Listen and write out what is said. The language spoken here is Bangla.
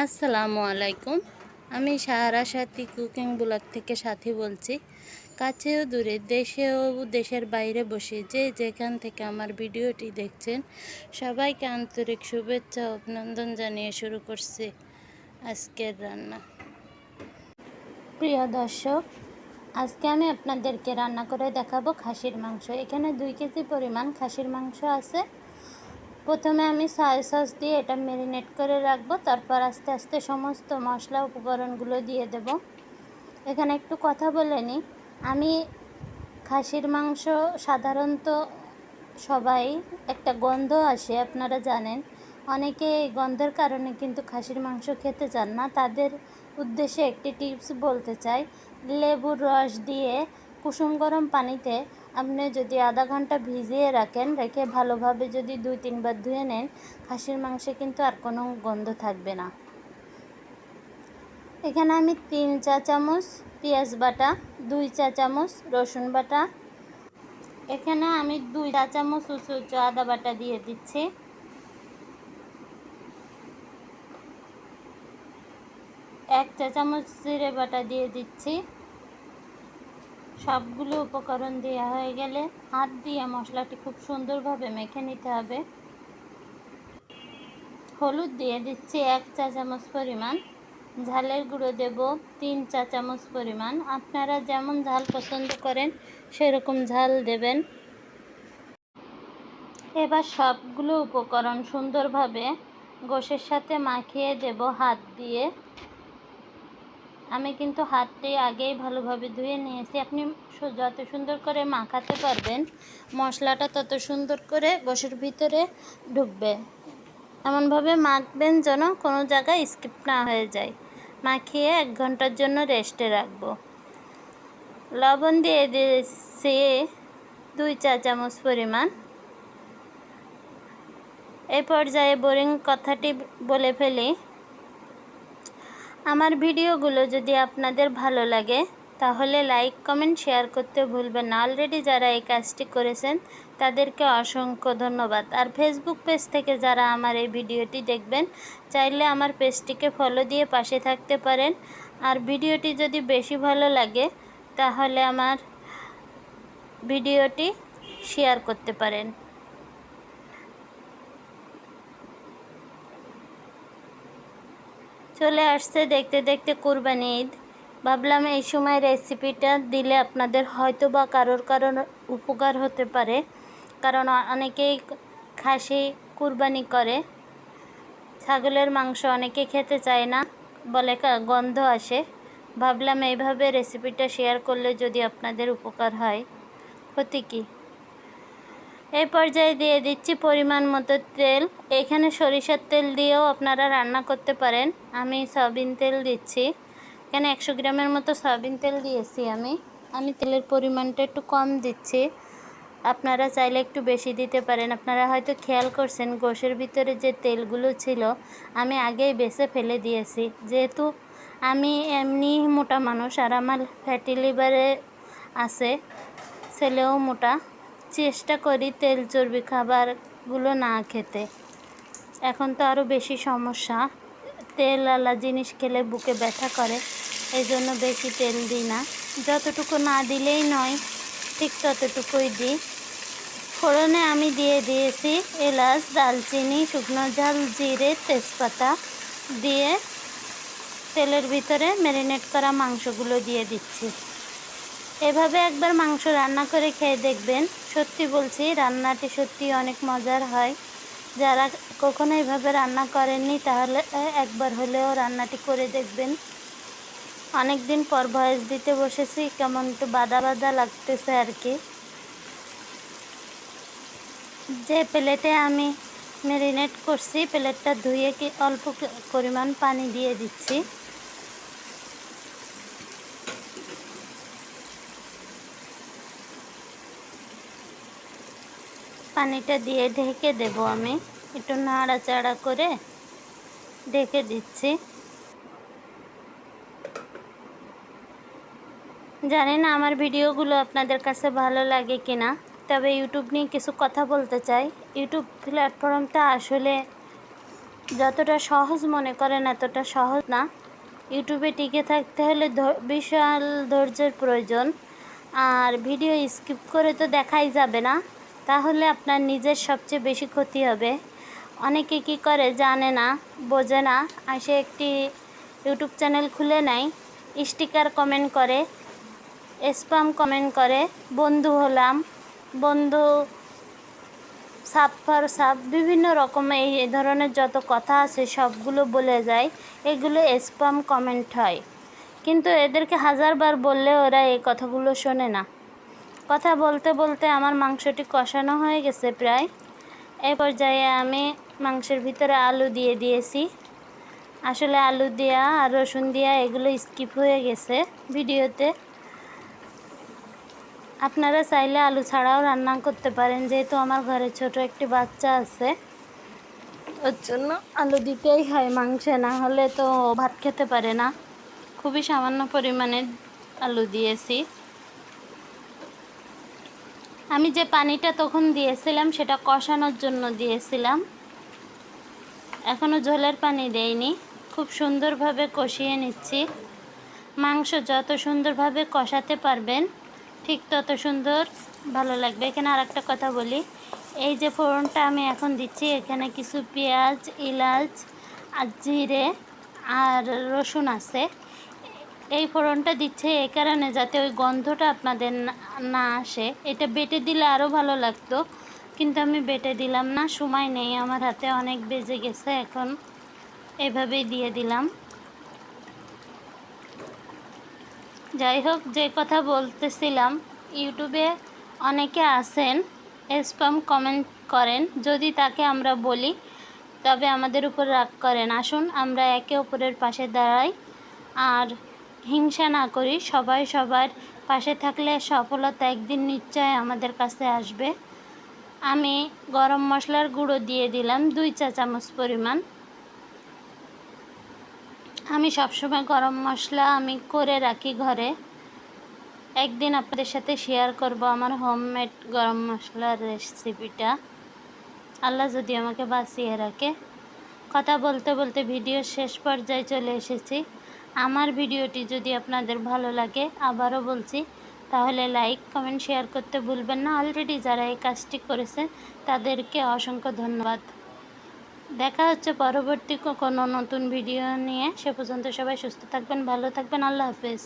আসসালামু আলাইকুম। আমি সাহারা সাথী কুকিং ব্লগ থেকে সাথী বলছি। কাছেও দূরে দেশেও দেশের বাইরে বসে যে যেখান থেকে আমার ভিডিওটি দেখছেন, সবাইকে আন্তরিক শুভেচ্ছা অভিনন্দন জানিয়ে শুরু করছি আজকের রান্না। প্রিয় দর্শক, আজকে আমি আপনাদেরকে রান্না করে দেখাবো খাসির মাংস। এখানে দুই কেজি পরিমাণ খাসির মাংস আছে। প্রথমে আমি সয়া সস দিয়ে এটা ম্যারিনেট করে রাখব, তারপর আস্তে আস্তে সমস্ত মশলা উপকরণগুলো দিয়ে দেব। এখানে একটু কথা বলে নিই। আমি খাসির মাংস সাধারণত সবাই একটা গন্ধ আসে, আপনারা জানেন। অনেকে এই গন্ধের কারণে কিন্তু খাসির মাংস খেতে চান না। তাদের উদ্দেশ্যে একটি টিপস বলতে চাই। লেবুর রস দিয়ে কুসুম গরম পানিতে আপনি যদি আধা ঘণ্টা ভিজিয়ে রাখেন, রেখে ভালোভাবে যদি দুই, তিনবার ধুয়ে নেন, খাসির মাংসে কিন্তু আর কোনো গন্ধ থাকবে না। এখানে আমি তিন চা চামচ পেঁয়াজ বাটা, দুই চা চামচ রসুন বাটা। এখানে আমি দুই চা চামচ উঁচু উঁচু আদা বাটা দিয়ে দিচ্ছি। এক চা চামচ জিরে বাটা দিয়ে দিচ্ছি। সবগুলো উপকরণ দেওয়া হয়ে গেলে হাত দিয়ে মশলাটি খুব সুন্দরভাবে মেখে নিতে হবে। হলুদ দিয়ে দিচ্ছি এক চা চামচ পরিমাণ। ঝালের গুঁড়ো দেব তিন চা চামচ পরিমাণ। আপনারা যেমন ঝাল পছন্দ করেন, সেরকম ঝাল দেবেন। এবার সবগুলো উপকরণ সুন্দরভাবে গোশের সাথে মাখিয়ে দেব হাত দিয়ে। আমি কিন্তু হাতটি আগেই ভালোভাবে ধুয়ে নিয়েছি। আপনি যত সুন্দর করে মাখাতে পারবেন, মশলাটা তত সুন্দর করে গোশের ভিতরে ঢুকবে। এমনভাবে মাখবেন যেন কোনো জায়গায় স্কিপ না হয়ে যায়। মাখিয়ে এক ঘণ্টার জন্য রেস্টে রাখব। লবণ দিয়ে দিয়েছি দুই চা চামচ পরিমাণ। এই পর্যায়ে বোরিং কথাটি বলে ফেলি। আমার ভিডিওগুলো যদি আপনাদের ভালো লাগে, তাহলে লাইক, কমেন্ট, শেয়ার করতে ভুলবেন না। অলরেডি যারা এই কাজটি করেছেন, তাদেরকে অসংখ্য ধন্যবাদ। আর ফেসবুক পেজ থেকে যারা আমার এই ভিডিওটি দেখবেন, চাইলে আমার পেজটিকে ফলো দিয়ে পাশে থাকতে পারেন। আর ভিডিওটি যদি বেশি ভালো লাগে, তাহলে আমার ভিডিওটি শেয়ার করতে পারেন। চলে আসছে দেখতে দেখতে কুরবানি ঈদ। ভাবলাম এই সময় রেসিপিটা দিলে আপনাদের হয়তো বা কারোর কারোর উপকার হতে পারে। কারণ অনেকেই খাসি কুরবানি করে। ছাগলের মাংস অনেকে খেতে চায় না বলে গন্ধ আসে। ভাবলাম এইভাবে রেসিপিটা শেয়ার করলে যদি আপনাদের উপকার হয়। ক্ষতি কী? এই পর্যায়ে দিয়ে দিচ্ছি পরিমাণ মতো তেল। এখানে সরিষার তেল দিয়েও আপনারা রান্না করতে পারেন। আমি সয়াবিন তেল দিচ্ছি। এখানে একশো গ্রামের মতো সয়াবিন তেল দিয়েছি আমি। আমি তেলের পরিমাণটা একটু কম দিচ্ছি। আপনারা চাইলে একটু বেশি দিতে পারেন। আপনারা হয়তো খেয়াল করছেন, গোশের ভিতরে যে তেলগুলো ছিল, আমি আগেই বেছে ফেলে দিয়েছি। যেহেতু আমি এমনি মোটা মানুষ আর আমার ফ্যাটি লিভারে আছে, ছেলেও মোটা। চেষ্টা করি তেল চর্বি খাবারগুলো না খেতে। এখন তো আরও বেশি সমস্যা। তেল আলা জিনিস খেলে বুকে ব্যথা করে এই জন্য বেশি তেল দিই না। যতটুকু না দিলেই নয়, ঠিক ততটুকুই দিই। ফোড়নে আমি দিয়ে দিয়েছি এলাচ দালচিনি শুকনো ঝাল, জিরে, তেজপাতা দিয়ে তেলের ভিতরে ম্যারিনেট করা মাংসগুলো দিয়ে দিচ্ছি। এভাবে একবার মাংস রান্না করে খেয়ে দেখবেন। সত্যি বলছি, রান্নাটি সত্যি অনেক মজার হয়। যারা কখনো এভাবে রান্না করেননি, তাহলে একবার হলেও রান্নাটি করে দেখবেন। অনেক দিন পর ভয়েস দিতে বসেছি, কেমন একটু বাদা বাদা লাগতেছে আর কি। যে প্লেটে আমি ম্যারিনেট করছি, প্লেটটা ধুয়ে কি অল্প পরিমাণ পানি দিয়ে দিচ্ছি। পানিটা দিয়ে ঢেকে দেব আমি। একটু নাড়াচাড়া করে ঢেকে দিচ্ছি। জানি না আমার ভিডিওগুলো আপনাদের কাছে ভালো লাগে কি না তবে ইউটিউব নিয়ে কিছু কথা বলতে চাই। ইউটিউব প্ল্যাটফর্মটা আসলে যতটা সহজ মনে করেন এতটা সহজ না। ইউটিউবে টিকে থাকতে হলে বিশাল ধৈর্যের প্রয়োজন। আর ভিডিও স্কিপ করে তো দেখাই যাবে না। তাহলে আপনার নিজের সবচেয়ে বেশি ক্ষতি হবে। অনেকে কি করে জানে না, বোঝে না। আসে একটি ইউটিউব চ্যানেল খুলে নেয় স্টিকার কমেন্ট করে স্পাম কমেন্ট করে, বন্ধু হলাম, বন্ধু সাপ ফর সাপ, বিভিন্ন রকম এই এই ধরনের যত কথা আছে সবগুলো বলে যায়, এগুলো স্পাম কমেন্ট হয়। কিন্তু এদেরকে হাজারবার বললে ওরা এই কথাগুলো শোনে না। কথা বলতে বলতে আমার মাংসটি কষানো হয়ে গেছে প্রায়। এ পর্যায়ে আমি মাংসের ভিতরে আলু দিয়ে দিয়েছি। আসলে আলু দেওয়া আর রসুন দেওয়া এগুলো স্কিপ হয়ে গেছে ভিডিওতে। আপনারা চাইলে আলু ছাড়াও রান্না করতে পারেন, যেহেতু আমার ঘরে ছোট একটি বাচ্চা আছে। ওর জন্য আলু দিতেই হয় মাংসে, না হলে তো ভাত খেতে পারে না। খুবই সামান্য পরিমাণে আলু দিয়েছি। আমি যে পানিটা তখন দিয়েছিলাম, সেটা কষানোর জন্য দিয়েছিলাম। এখনও ঝোলের পানি দেইনি। খুব সুন্দরভাবে কষিয়ে নিচ্ছি। মাংস যত সুন্দরভাবে কষাতে পারবেন, ঠিক তত সুন্দর ভালো লাগবে। এখানে আর একটা কথা বলি। এই যে ফোড়নটা আমি এখন দিচ্ছি, এখানে কিছু পেঁয়াজ, ইলাচ, আর জিরে, আর রসুন আছে। এই ফোড়নটা দিচ্ছে এই কারণে যাতে ওই গন্ধটা আপনাদের না- আসে। এটা বেটে দিলে আরও ভালো লাগতো, কিন্তু আমি বেটে দিলাম না, সময় নেই, আমার হাতে অনেক বেজে গেছে, এখন এভাবেই দিয়ে দিলাম। যাই হোক, যে কথা বলতেছিলাম, ইউটিউবে অনেকে আছেন স্প্যাম কমেন্ট করেন, যদি তাকে আমরা বলি, তবে আমাদের উপর রাগ করেন। আসুন, আমরা একে অপরের পাশে দাঁড়াই, আর হিংসা না করি, সবাই সবার পাশে থাকলে সফলতা একদিন নিশ্চয় আমাদের কাছে আসবে। আমি গরম মশলার গুঁড়ো দিয়ে দিলাম, দুই চা চামচ পরিমাণ। আমি সবসময় গরম মশলা আমি করে রাখি ঘরে। একদিন আপনাদের সাথে শেয়ার করব আমার হোমমেড গরম মশলার রেসিপিটা আল্লাহ যদি আমাকে বাঁচিয়ে রাখে। কথা বলতে বলতে ভিডিও শেষ পর্যায়ে চলে এসেছি। আমার ভিডিওটি যদি আপনাদের ভালো লাগে, আবারও বলছি, তাহলে লাইক কমেন্ট শেয়ার করতে ভুলবেন না। অলরেডি যারা এই কাজটি করেছেন তাদেরকে অসংখ্য ধন্যবাদ। দেখা হচ্ছে পরবর্তী কোনো নতুন ভিডিও নিয়ে। সে পর্যন্ত সবাই সুস্থ থাকবেন, ভালো থাকবেন। আল্লাহ হাফেজ।